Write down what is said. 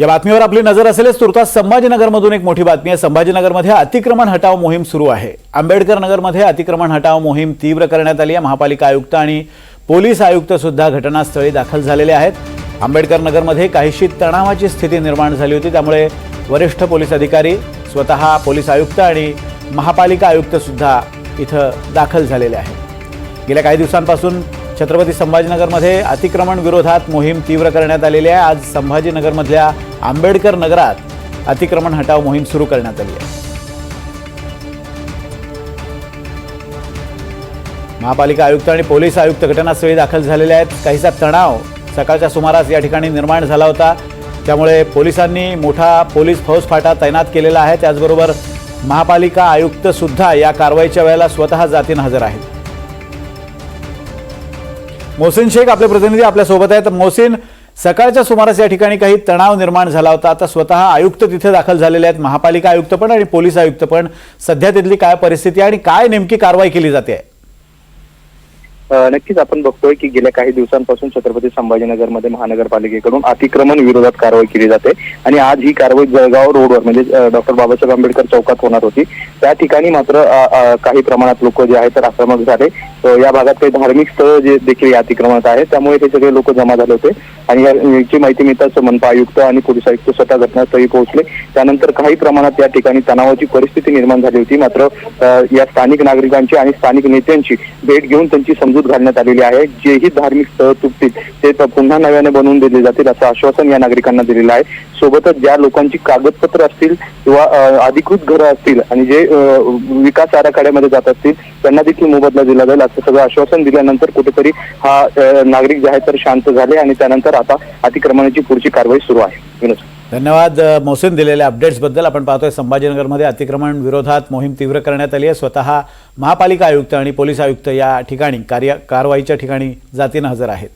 या बातमीवर आपली नजर असेलच. तुर्तास संभाजीनगरमधून एक मोठी बातमी आहे. संभाजीनगरमध्ये अतिक्रमण हटाव मोहीम सुरू आहे. आंबेडकर नगरमध्ये अतिक्रमण हटाव मोहीम तीव्र करण्यात आली आहे. महापालिका आयुक्त आणि पोलीस आयुक्त सुद्धा घटनास्थळी दाखल झालेले आहेत. आंबेडकर नगरमध्ये काहीशी तणावाची स्थिती निर्माण झाली होती. त्यामुळे वरिष्ठ पोलीस अधिकारी स्वतः पोलीस आयुक्त आणि महापालिका आयुक्त सुद्धा इथं दाखल झालेले आहेत. गेल्या काही दिवसांपासून छत्रपती संभाजीनगरमध्ये अतिक्रमण विरोधात मोहीम तीव्र करण्यात आलेली आहे. आज संभाजीनगरमधल्या आंबेडकर नगरात अतिक्रमण हटाव मोहीम सुरू करण्यात आली आहे. महापालिका आयुक्त आणि पोलीस आयुक्त घटनास्थळी दाखल झालेले आहेत. काहीसा तणाव सकाळच्या सुमारास या ठिकाणी निर्माण झाला होता. त्यामुळे पोलिसांनी मोठा पोलीस फौजफाटा तैनात केलेला आहे. त्याचबरोबर महापालिका आयुक्तसुद्धा या कारवाईच्या वेळेला स्वतः जातीनं हजर आहेत. मोहसिन शेख आपले प्रतिनिधी आपल्यासोबत आहेत. मोहसिन सकाळच्या सुमारास या ठिकाणी काही तणाव निर्माण झाला होता. आता स्वतः आयुक्त तिथे दाखल झालेले आहेत. महापालिका आयुक्त पण आणि पोलीस आयुक्त पण. सध्या तिथली काय परिस्थिती आहे आणि काय नेमकी कारवाई केली जाते? नक्कीच आपण बघतोय की गेल्या काही दिवसांपासून छत्रपती संभाजीनगरमध्ये महानगरपालिकेकडून अतिक्रमण विरोधात कारवाई केली जाते. आणि आज ही कारवाई जळगाव रोडवर म्हणजे डॉक्टर बाबासाहेब आंबेडकर चौकात होणार होती. त्या ठिकाणी मात्र काही प्रमाणात लोक जे आहेत तर आक्रमक झाले. या भागात काही धार्मिक स्थळ जे देखील या अतिक्रमणात आहेत त्यामुळे ते सगळे लोक जमा झाले होते. आणि याची माहिती मिळताच मनपा आयुक्त आणि पोलीस आयुक्त स्वतः घटनास्थळी पोहोचले. त्यानंतर काही प्रमाणात या ठिकाणी तणावाची परिस्थिती निर्माण झाली होती. मात्र या स्थानिक नागरिकांची आणि स्थानिक नेत्यांची भेट घेऊन त्यांची समजूत घालण्यात आलेली आहे. जेही धार्मिक स्थळ तुटतील ते पुन्हा नव्याने बनवून दिले जातील असं आश्वासन या नागरिकांना दिलेलं आहे. सोबतच ज्या लोकांची कागदपत्र असतील किंवा अधिकृत घरं असतील आणि जे विकास आराखड्यामध्ये जात असतील त्यांना देखील मोबदला दिला जाईल असं सगळं आश्वासन दिल्यानंतर कुठेतरी हा नागरिक जे आहे तर शांत झाले आणि त्यानंतर आता अतिक्रमणाची पुढची कारवाई सुरू आहे. विनोद. धन्यवाद अ, मोहसिन दिलेल्या अपडेट्सबद्दल आपण पाहतोय संभाजीनगरमध्ये अतिक्रमण विरोधात मोहीम तीव्र करण्यात आली आहे. स्वतः महापालिका आयुक्त आणि पोलीस आयुक्त या ठिकाणी कार्य कारवाईच्या ठिकाणी जातीनं हजर आहेत.